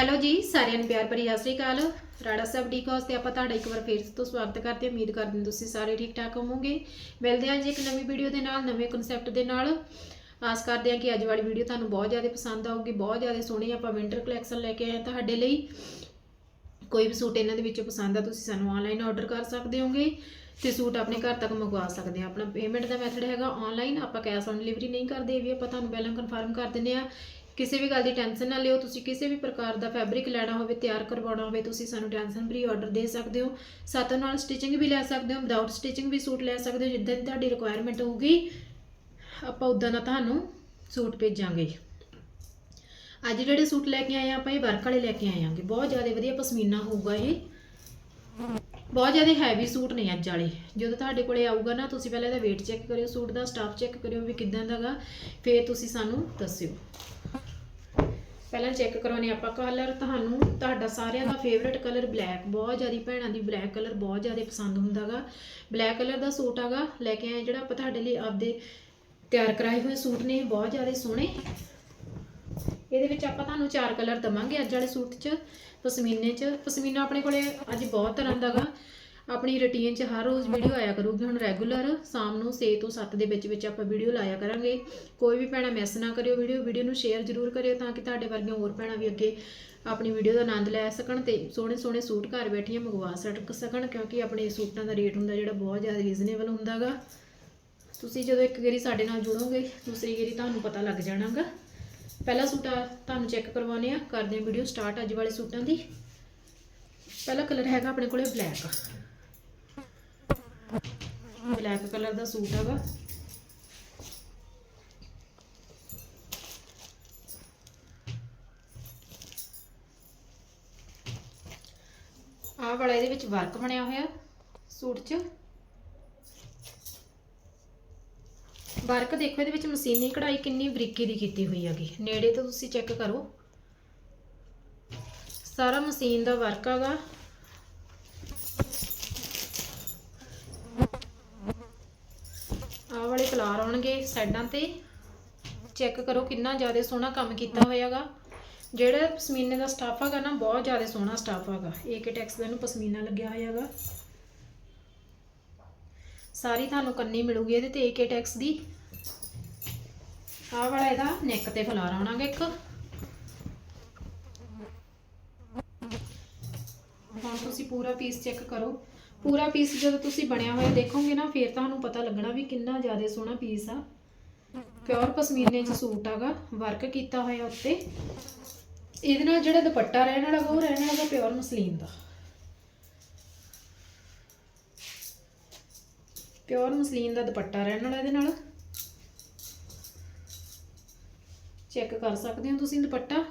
Hello ਜੀ, ਸਾਰਿਆਂ ਨੂੰ ਪਿਆਰ ਭਰੀ ਸਤਿ ਸ੍ਰੀ ਅਕਾਲ। ਰਾੜਾ ਸਾਹਿਬ ਡੀ ਹਾਊਸ ਤੇ ਆਪਾਂ ਤੁਹਾਡਾ ਇੱਕ ਵਾਰ ਫੇਰ ਤੋਂ ਸਵਾਗਤ ਕਰਦੇ ਹਾਂ। ਉਮੀਦ ਕਰਦੇ ਹਾਂ ਤੁਸੀਂ ਸਾਰੇ ਠੀਕ ਠਾਕ ਹੋਵੋਗੇ। ਮਿਲਦੇ ਹਾਂ ਜੀ ਇੱਕ ਨਵੀਂ ਵੀਡੀਓ ਦੇ ਨਾਲ, ਨਵੇਂ ਕਨਸੈਪਟ ਦੇ ਨਾਲ। ਆਸ ਕਰਦੇ ਹਾਂ ਕਿ ਅੱਜ ਵਾਲੀ ਵੀਡੀਓ ਤੁਹਾਨੂੰ ਬਹੁਤ ਜ਼ਿਆਦਾ ਪਸੰਦ ਆਊਗੀ, ਬਹੁਤ ਜ਼ਿਆਦਾ ਸੋਹਣੀ ਆਪਾਂ ਵਿੰਟਰ ਕਲੈਕਸ਼ਨ ਲੈ ਕੇ ਆਏ ਹਾਂ ਤੁਹਾਡੇ ਲਈ। ਕੋਈ ਵੀ ਸੂਟ ਇਹਨਾਂ ਦੇ ਵਿੱਚੋਂ ਪਸੰਦ ਆ, ਤੁਸੀਂ ਸਾਨੂੰ ਆਨਲਾਈਨ ਆਰਡਰ ਕਰ ਸਕਦੇ ਹੋਗੇ ਤੇ ਸੂਟ ਆਪਣੇ ਘਰ ਤੱਕ ਮੰਗਵਾ ਸਕਦੇ ਆ ਆਪਣਾ ਪੇਮੈਂਟ ਦਾ ਮੈਥਡ ਹੈਗਾ ਆਨਲਾਈਨ ਆਪਾਂ ਕੈਸ਼ ਔਨ ਡਿਲੀਵਰੀ ਨਹੀਂ ਕਰਦੇ, ਇਹ ਵੀ ਆਪਾਂ ਤੁਹਾਨੂੰ ਪਹਿਲਾਂ ਕਨਫਰਮ ਕਰ ਦਿੰਦੇ ਆ ਕਿਸੇ ਵੀ ਗੱਲ ਦੀ ਟੈਨਸ਼ਨ ਨਾ ਲਿਓ, ਤੁਸੀਂ ਕਿਸੇ ਵੀ ਪ੍ਰਕਾਰ ਦਾ ਫੈਬਰਿਕ ਲੈਣਾ ਹੋਵੇ, ਤਿਆਰ ਕਰਵਾਉਣਾ ਹੋਵੇ, ਤੁਸੀਂ ਸਾਨੂੰ ਟੈਨਸ਼ਨ ਫਰੀ ਆਰਡਰ ਦੇ ਸਕਦੇ ਹੋ। ਸਾਥੋਂ ਨਾਲ ਸਟਿਚਿੰਗ ਵੀ ਲੈ ਸਕਦੇ ਹੋ ਵਿਦਆਊਟ ਸਟਿਚਿੰਗ ਵੀ ਸੂਟ ਲੈ ਸਕਦੇ ਹੋ, ਜਿੱਦਾਂ ਦੀ ਤੁਹਾਡੀ ਰਿਕੁਆਇਰਮੈਂਟ ਹੋਊਗੀ, ਆਪਾਂ ਉਦਾਂ ਦਾ ਤੁਹਾਨੂੰ ਸੂਟ ਭੇਜਾਂਗੇ। ਅੱਜ ਜਿਹੜੇ ਸੂਟ ਲੈ ਕੇ ਆਏ ਆ, ਆਪਾਂ ਇਹ ਵਰਕ ਵਾਲੇ ਲੈ ਕੇ ਆਏ ਆਂਗੇ। ਬਹੁਤ ਜ਼ਿਆਦਾ ਵਧੀਆ ਪਸ਼ਮੀਨਾ ਹੋਊਗਾ ਇਹ। ਬਹੁਤ ਜ਼ਿਆਦਾ ਹੈਵੀ ਸੂਟ ਨੇ ਅੱਜ ਵਾਲੇ। ਜਦੋਂ ਤੁਹਾਡੇ ਕੋਲੇ ਆਊਗਾ ਨਾ, ਤੁਸੀਂ ਪਹਿਲਾਂ ਇਹਦਾ weight ਚੈੱਕ ਕਰਿਓ ਸੂਟ ਦਾ ਸਟਾਫ ਚੈੱਕ ਕਰਿਓ ਵੀ ਕਿਦਾਂ ਦਾਗਾ ਫਿਰ ਤੁਸੀਂ ਸਾਨੂੰ ਦੱਸਿਓ। ਪਹਿਲਾਂ ਚੈੱਕ ਕਰਵਾਉਣੇ ਆਪਾਂ ਕਲਰ ਤੁਹਾਨੂੰ ਤੁਹਾਡਾ ਸਾਰਿਆਂ ਦਾ ਫੇਵਰਿਟ ਕਲਰ ਬਲੈਕ ਬਹੁਤ ਜ਼ਿਆਦਾ ਭੈਣਾਂ ਦੀ ਬਲੈਕ ਕਲਰ ਬਹੁਤ ਜ਼ਿਆਦਾ ਪਸੰਦ ਹੁੰਦਾਗਾ ਬਲੈਕ ਕਲਰ ਦਾ ਸੂਟ ਆਗਾ ਲੈ ਕੇ ਆਏ ਜਿਹੜਾ ਆਪਾਂ ਤੁਹਾਡੇ ਲਈ ਆਪਦੇ ਤਿਆਰ ਕਰਾਏ ਹੋਏ ਸੂਟ ਨੇ ਬਹੁਤ ਜ਼ਿਆਦਾ ਸੋਹਣੇ। ਇਹਦੇ ਵਿੱਚ ਆਪਾਂ ਤੁਹਾਨੂੰ ਚਾਰ ਕਲਰ ਦਵਾਂਗੇ ਅੱਜ ਵਾਲੇ ਸੂਟ 'ਚ, ਪਸ਼ਮੀਨੇ 'ਚ। ਪਸ਼ਮੀਨਾ ਆਪਣੇ ਕੋਲੇ ਅੱਜ ਬਹੁਤ ਤਰ੍ਹਾਂ ਦਾਗਾ ਆਪਣੀ ਰੁਟੀਨ 'ਚ ਹਰ ਰੋਜ਼ ਵੀਡੀਓ ਆਇਆ ਕਰੂਗੀ, ਹੁਣ ਰੈਗੂਲਰ ਸ਼ਾਮ ਨੂੰ 6 ਤੋਂ 7 ਦੇ ਵਿੱਚ ਵਿੱਚ ਆਪਾਂ ਵੀਡੀਓ ਲਾਇਆ ਕਰਾਂਗੇ। ਕੋਈ ਵੀ ਭੈਣਾ ਮਿਸ ਨਾ ਕਰਿਓ ਵੀਡੀਓ ਵੀਡੀਓ ਨੂੰ ਸ਼ੇਅਰ ਜ਼ਰੂਰ ਕਰਿਓ ਤਾਂ ਕਿ ਤੁਹਾਡੇ ਵਰਗੀਆਂ ਹੋਰ ਭੈਣਾਂ ਵੀ ਅੱਗੇ ਆਪਣੀ ਵੀਡੀਓ ਦਾ ਆਨੰਦ ਲੈ ਸਕਣ ਤੇ ਸੋਹਣੇ ਸੋਹਣੇ ਸੂਟ ਘਰ ਬੈਠੀਆਂ ਮੰਗਵਾ ਸਕ, ਸਕਣ ਕਿਉਂਕਿ ਆਪਣੇ ਸੂਟਾਂ ਦਾ ਰੇਟ ਹੁੰਦਾ ਜਿਹੜਾ ਬਹੁਤ ਜ਼ਿਆਦਾ ਰੀਜ਼ਨੇਬਲ ਹੁੰਦਾਗਾ ਤੁਸੀਂ ਜਦੋਂ ਇੱਕ ਗੇਰੀ ਸਾਡੇ ਨਾਲ ਜੁੜੋਗੇ, ਦੂਸਰੀ ਗੇਰੀ ਤੁਹਾਨੂੰ ਪਤਾ ਲੱਗ ਜਾਣਾਗਾ। ਪਹਿਲਾ ਸੂਟ ਆ, ਤੁਹਾਨੂੰ ਚੈੱਕ ਕਰਵਾਉਣੇ ਆ ਕਰਦੇ ਆ ਵੀਡੀਓ ਸਟਾਰਟ ਅੱਜ ਵਾਲੇ ਸੂਟਾਂ ਦੀ। ਪਹਿਲਾ ਕਲਰ ਹੈਗਾ ਆਪਣੇ ਕੋਲੇ ਬਲੈਕ ਬਲੈਕ ਕਲਰ ਦਾ ਸੂਟ ਹੈਗਾ। ਆਹ ਵਾਲਾ ਇਹਦੇ ਵਿੱਚ ਵਰਕ ਬਣਿਆ ਹੋਇਆ ਸੂਟ 'ਚ। ਵਰਕ ਦੇਖੋ, ਇਹਦੇ ਵਿੱਚ ਮਸ਼ੀਨੀ ਕਢਾਈ ਕਿੰਨੀ ਬਰੀਕੀ ਦੀ ਕੀਤੀ ਹੋਈ ਹੈਗੀ। ਨੇੜੇ ਤੋਂ ਤੁਸੀਂ ਚੈੱਕ ਕਰੋ। ਸਾਰਾ ਮਸ਼ੀਨ ਦਾ ਵਰਕ ਹੈਗਾ। ਆਹ ਵਾਲੇ ਫਲਾਰ ਆਉਣਗੇ ਸਾਈਡਾਂ ਤੇ। ਚੈੱਕ ਕਰੋ ਕਿੰਨਾ ਜ਼ਿਆਦਾ ਸੋਹਣਾ ਕੰਮ ਕੀਤਾ ਹੋਇਆਗਾ ਜਿਹੜਾ ਪਸ਼ਮੀਨੇ ਦਾ ਸਟਾਫ ਹੈਗਾ ਨਾ, ਬਹੁਤ ਜ਼ਿਆਦਾ ਸੋਹਣਾ ਸਟਾਫ ਹੈਗਾ। ਏਕੇ ਟੈਕਸ ਦਾ ਇਹਨੂੰ ਪਸ਼ਮੀਨਾ ਲੱਗਿਆ ਹੋਇਆਗਾ ਸਾਰੀ ਤੁਹਾਨੂੰ ਕੰਨੀ ਮਿਲੂਗੀ ਇਹਦੇ ਤੇ ਏਕੇ ਟੈਕਸ ਦੀ। ਆਹ ਵਾਲਾ ਇਹਦਾ ਨੈਕ ਤੇ ਫਲਾਰ ਆਉਣਾਗਾ ਇੱਕ। ਹੁਣ ਤੁਸੀਂ ਪੂਰਾ ਪੀਸ ਚੈੱਕ ਕਰੋ। ਪੂਰਾ ਪੀਸ ਜਦੋਂ ਤੁਸੀਂ ਬਣਿਆ ਹੋਇਆ ਦੇਖੋਗੇ ਨਾ, ਫਿਰ ਤੁਹਾਨੂੰ ਪਤਾ ਲੱਗਣਾ ਵੀ ਕਿੰਨਾ ਜ਼ਿਆਦਾ ਸੋਹਣਾ ਪੀਸ ਆ। ਪਿਓਰ ਪਸ਼ਮੀਨੇ 'ਚ ਸੂਟ ਆਗਾ ਵਰਕ ਕੀਤਾ ਹੋਇਆ ਉੱਤੇ। ਇਹਦੇ ਨਾਲ ਜਿਹੜਾ ਦੁਪੱਟਾ ਰਹਿਣ ਵਾਲਾ, ਉਹ ਰਹਿਣ ਵਾਲਾ ਪਿਓਰ ਮਸਲੀਨ ਦਾ। ਪਿਓਰ ਮਸਲੀਨ ਦਾ ਦੁਪੱਟਾ ਰਹਿਣ ਵਾਲਾ ਇਹਦੇ ਨਾਲ। ਚੈੱਕ ਕਰ ਸਕਦੇ ਹੋ ਤੁਸੀਂ ਦੁਪੱਟਾ?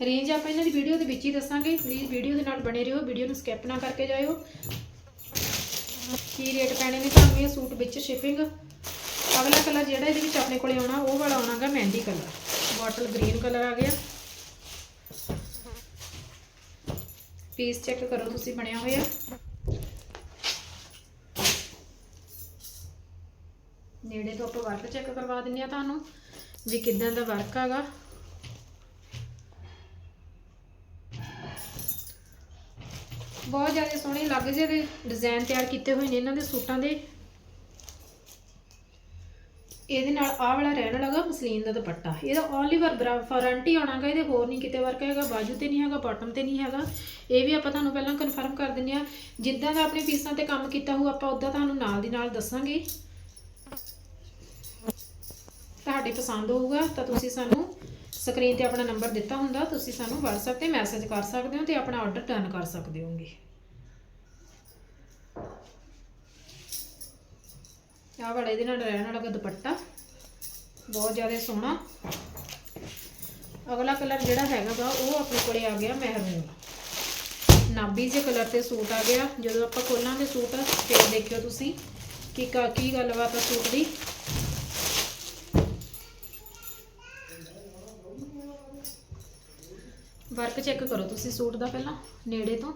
ਰੇਂਜ ਆਪਾਂ ਇਹਨਾਂ ਦੀ ਵੀਡੀਓ ਦੇ ਵਿੱਚ ਹੀ ਦੱਸਾਂਗੇ। ਪਲੀਜ਼ ਵੀਡੀਓ ਦੇ ਨਾਲ ਬਣੇ ਰਹੋ, ਵੀਡੀਓ ਨੂੰ ਸਕਿਪ ਨਾ ਕਰਕੇ ਜਾਇਓ। ਕੀ ਰੇਟ ਪੈਣੇ ਨੇ ਤੁਹਾਨੂੰ ਇਹ ਸੂਟ ਵਿੱਚ ਸ਼ਿਪਿੰਗ ਅਗਲਾ ਕਲਰ ਜਿਹੜਾ ਇਹਦੇ ਵਿੱਚ ਆਪਣੇ ਕੋਲੇ ਆਉਣਾ, ਉਹ ਵਾਲਾ ਆਉਣਾਗਾ mehndi colour. Bottle green colour ਆ ਗਿਆ। ਪੀਸ ਚੈੱਕ ਕਰੋ ਤੁਸੀਂ ਬਣਿਆ ਹੋਇਆ। ਨੇੜੇ ਤੋਂ ਆਪਾਂ ਵਰਕ ਚੈੱਕ ਕਰਵਾ ਦਿੰਨੇ ਆ ਤੁਹਾਨੂੰ ਵੀ ਕਿਦਾਂ ਦਾ ਵਰਕ ਹੈਗਾ। ਬਹੁਤ ਜ਼ਿਆਦਾ ਸੋਹਣੇ ਲੱਗ ਜਿਹੇ ਡਿਜ਼ਾਈਨ ਤਿਆਰ ਕੀਤੇ ਹੋਏ ਨੇ ਇਹਨਾਂ ਦੇ ਸੂਟਾਂ ਦੇ। ਇਹਦੇ ਨਾਲ ਆਹ ਵਾਲਾ ਰਹਿਣ ਲੱਗਾ ਮਸਲੀਨ ਦਾ ਦੁਪੱਟਾ। ਇਹਦਾ ਓਨਲੀ ਵਰ ਫਰੰਟ ਹੀ ਆਉਣਾਗਾ ਇਹਦੇ ਹੋਰ ਨਹੀਂ ਕਿਤੇ ਵਰਕ ਹੈਗਾ, ਬਾਜੂ ਤੇ ਨਹੀਂ ਹੈਗਾ ਬਾਟਮ ਤੇ ਨਹੀਂ ਹੈਗਾ। ਇਹ ਵੀ ਆਪਾਂ ਤੁਹਾਨੂੰ ਪਹਿਲਾਂ ਕਨਫਰਮ ਕਰ ਦਿੰਨੇ ਆ ਜਿੱਦਾਂ ਦਾ ਆਪਣੇ ਪੀਸਾਂ ਤੇ ਕੰਮ ਕੀਤਾ ਹੋਊ, ਆਪਾਂ ਉਦਾਂ ਤੁਹਾਨੂੰ ਨਾਲ ਦੀ ਨਾਲ ਦੱਸਾਂਗੇ। ਤੁਹਾਡੀ ਪਸੰਦ ਹੋਊਗਾ, ਤਾਂ ਤੁਸੀਂ ਸਾਨੂੰ ਸਕਰੀਨ ਤੇ ਆਪਣਾ ਨੰਬਰ ਦਿੱਤਾ ਹੁੰਦਾ, ਤੁਸੀਂ ਸਾਨੂੰ WhatsApp ਤੇ ਮੈਸੇਜ ਕਰ ਸਕਦੇ ਹੋ ਤੇ ਆਪਣਾ ਆਰਡਰ ਡਨ ਕਰ ਸਕਦੇ ਹੋਗੇ। ਆਹ ਵਾਲਾ ਇਹਦੇ ਨਾਲ ਰਹਿਣ ਵਾਲਾ ਦੁਪੱਟਾ, ਬਹੁਤ ਜ਼ਿਆਦਾ ਸੋਹਣਾ। ਅਗਲਾ ਕਲਰ ਜਿਹੜਾ ਹੈਗਾ ਵਾ, ਉਹ ਆਪਣੇ ਕੋਲੇ ਆ ਗਿਆ ਮਹਿਰੂਨ ਨਾਬੀ ਜੇ ਕਲਰ ਤੇ ਸੂਟ ਆ ਗਿਆ, ਜਦੋਂ ਆਪਾਂ ਖੋਲਾਂਗੇ ਸੂਟ, ਫਿਰ ਦੇਖਿਓ ਤੁਸੀਂ ਕਿ ਕੀ ਗੱਲਬਾਤ ਆ ਸੂਟ ਦੀ। ਵਰਕ ਚੈੱਕ ਕਰੋ ਤੁਸੀਂ ਸੂਟ ਦਾ ਪਹਿਲਾਂ, ਨੇੜੇ ਤੋਂ।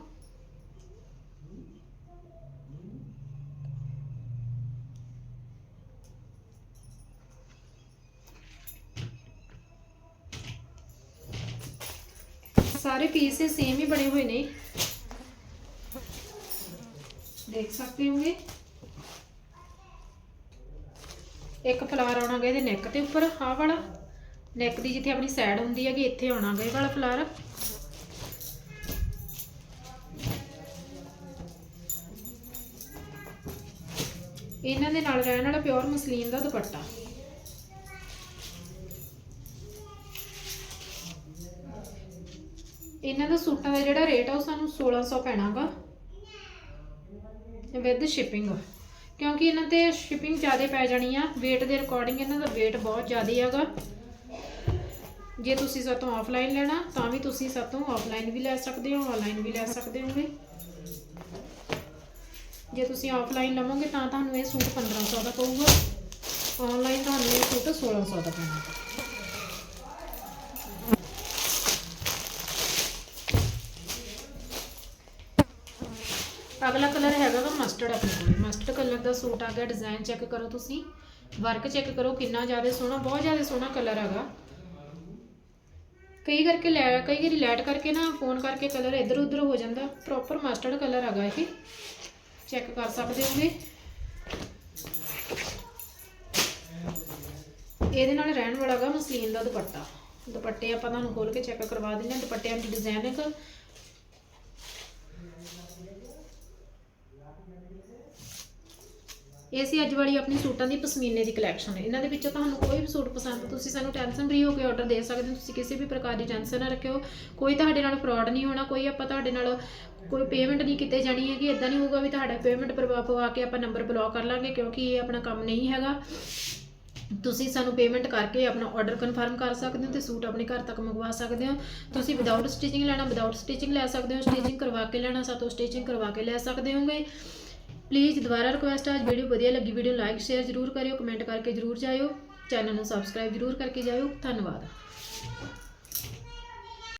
ਸਾਰੇ ਪੀਸ ਸੇਮ ਹੀ ਬਣੇ ਹੋਏ ਨੇ। ਦੇਖ ਸਕਦੇ ਹੋਗੇ? ਇੱਕ ਫਲਾਵਰ ਆਉਣਾ ਗਏ ਦੇ ਨੈਕ ਤੇ ਉੱਪਰ, ਆਹ ਵਾਲਾ। ਨੈਕ ਦੀ ਜਿੱਥੇ ਆਪਣੀ ਸਾਈਡ ਹੁੰਦੀ ਹੈਗੀ, ਇੱਥੇ ਆਉਣਾਗਾ ਇਹ ਵਾਲਾ ਫਲਾਰ ਇਹਨਾਂ ਦੇ ਨਾਲ ਰਹਿਣ ਵਾਲਾ ਪਿਓਰ ਮਸਲੀਨ ਦਾ ਦੁਪੱਟਾ। ਇਹਨਾਂ ਦਾ ਸੂਟਾਂ ਦਾ ਜਿਹੜਾ ਰੇਟ ਆ ਉਹ ਸਾਨੂੰ 1600 ਪੈਣਾਗਾ ਵਿਦ ਸ਼ਿਪਿੰਗ ਕਿਉਂਕਿ ਇਹਨਾਂ ਤੇ ਸ਼ਿਪਿੰਗ ਜ਼ਿਆਦਾ ਪੈ ਜਾਣੀ ਆ, weight ਦੇ ਅਕੋਰਡਿੰਗ ਇਹਨਾਂ ਦਾ weight ਬਹੁਤ ਜ਼ਿਆਦਾ ਹੈਗਾ ਜੇ ਤੁਸੀਂ ਸਾਤੋਂ ਆਫਲਾਈਨ ਲੈਣਾ, ਤਾਂ ਵੀ ਤੁਸੀਂ ਸਾਤੋਂ ਆਫਲਾਈਨ ਵੀ ਲੈ ਸਕਦੇ ਹੋ ਆਨਲਾਈਨ ਵੀ ਲੈ ਸਕਦੇ ਹੋਗੇ। ਜੇ ਤੁਸੀਂ ਆਫਲਾਈਨ ਲਵੋਗੇ, ਤਾਂ ਤੁਹਾਨੂੰ ਇਹ ਸੂਟ 1500 ਦਾ ਪਊਗਾ। ਆਨਲਾਈਨ ਤੁਹਾਨੂੰ ਇਹ ਸੂਟ 1600 ਦਾ ਪਊਗਾ। ਅਗਲਾ ਕਲਰ ਹੈਗਾ ਵਾ ਮਸਟਰਡ ਆਪਣੇ ਕੋਲ। ਮਸਟਰਡ ਕਲਰ ਦਾ ਸੂਟ ਆ ਗਿਆ ਡਿਜ਼ਾਈਨ ਚੈੱਕ ਕਰੋ ਤੁਸੀਂ। ਵਰਕ ਚੈੱਕ ਕਰੋ ਕਿੰਨਾ ਜ਼ਿਆਦਾ ਸੋਹਣਾ, ਬਹੁਤ ਜ਼ਿਆਦਾ ਸੋਹਣਾ ਕਲਰ ਹੈਗਾ। ਕਈ ਕਰਕੇ ਲੈ, ਕਈ ਵਾਰੀ ਲੈਟ ਕਰਕੇ ਨਾ ਫੋਨ ਕਰਕੇ ਕਲਰ ਇੱਧਰ ਉੱਧਰ ਹੋ ਜਾਂਦਾ। ਪ੍ਰੋਪਰ ਮਸਟਰਡ ਕਲਰ ਹੈਗਾ ਇਹ। ਚੈੱਕ ਕਰ ਸਕਦੇ ਹੋਗੇ? ਇਹਦੇ ਨਾਲ ਰਹਿਣ ਵਾਲਾ ਹੈਗਾ ਮਸਲੀਨ ਦਾ ਦੁਪੱਟਾ। ਦੁਪੱਟੇ ਆਪਾਂ ਤੁਹਾਨੂੰ ਖੋਲ ਕੇ ਚੈੱਕ ਕਰਵਾ ਦਿੰਦੇ ਹਾਂ। ਦੁਪੱਟਿਆਂ ਦੀ ਡਿਜ਼ਾਈਨ ਇੱਕ ਇਹ ਸੀ ਅੱਜ ਵਾਲੀ ਆਪਣੀ ਸੂਟਾਂ ਦੀ ਪਸ਼ਮੀਨੇ ਦੀ ਕਲੈਕਸ਼ਨ ਇਹਨਾਂ ਦੇ ਵਿੱਚੋਂ ਤੁਹਾਨੂੰ ਕੋਈ ਵੀ ਸੂਟ ਪਸੰਦ, ਤੁਸੀਂ ਸਾਨੂੰ ਟੈਨਸ਼ਨ ਫਰੀ ਹੋ ਕੇ ਆਰਡਰ ਦੇ ਸਕਦੇ ਹੋ। ਤੁਸੀਂ ਕਿਸੇ ਵੀ ਪ੍ਰਕਾਰ ਦੀ ਟੈਨਸ਼ਨ ਨਾ ਰੱਖਿਓ। ਕੋਈ ਤੁਹਾਡੇ ਨਾਲ ਫਰਾਡ ਨਹੀਂ ਹੋਣਾ, ਕੋਈ ਆਪਾਂ ਤੁਹਾਡੇ ਨਾਲ ਕੋਈ ਪੇਮੈਂਟ ਨਹੀਂ ਕੀਤੇ ਜਾਣੀ ਹੈਗੀ। ਇਦਾਂ ਨਹੀਂ ਹੋਊਗਾ ਵੀ ਤੁਹਾਡਾ ਪੇਮੈਂਟ ਪਵਾ ਕੇ ਆਪਾਂ ਨੰਬਰ ਬਲੌਕ ਕਰ ਲਾਂਗੇ, ਕਿਉਂਕਿ ਇਹ ਆਪਣਾ ਕੰਮ ਨਹੀਂ ਹੈਗਾ। ਤੁਸੀਂ ਸਾਨੂੰ ਪੇਮੈਂਟ ਕਰਕੇ ਆਪਣਾ ਆਰਡਰ ਕਨਫਰਮ ਕਰ ਸਕਦੇ ਹੋ ਤੇ ਸੂਟ ਆਪਣੇ ਘਰ ਤੱਕ ਮੰਗਵਾ ਸਕਦੇ ਹੋ। ਤੁਸੀਂ ਵਿਦਆਊਟ ਸਟਿਚਿੰਗ ਲੈਣਾ ਵਿਦਆਊਟ ਸਟਿਚਿੰਗ ਲੈ ਸਕਦੇ ਹੋ। ਸਟਿਚਿੰਗ ਕਰਵਾ ਕੇ ਲੈਣਾ, ਸਾਤੋਂ ਸਟਿਚਿੰਗ ਕਰਵਾ ਕੇ ਲੈ ਸਕਦੇ ਹੋਗੇ। ਪਲੀਜ਼ ਦੁਬਾਰਾ ਰਿਕੁਐਸਟ ਹੈ ਵੀਡੀਓ ਵਧੀਆ ਲੱਗੀ ਵੀਡੀਓ ਲਾਈਕ ਸ਼ੇਅਰ ਜ਼ਰੂਰ ਕਰਿਓ ਕਮੈਂਟ ਕਰਕੇ ਜ਼ਰੂਰ ਜਾਇਓ। ਚੈਨਲ ਨੂੰ ਸਬਸਕ੍ਰਾਈਬ ਜ਼ਰੂਰ ਕਰਕੇ ਜਾਇਓ। ਧੰਨਵਾਦ।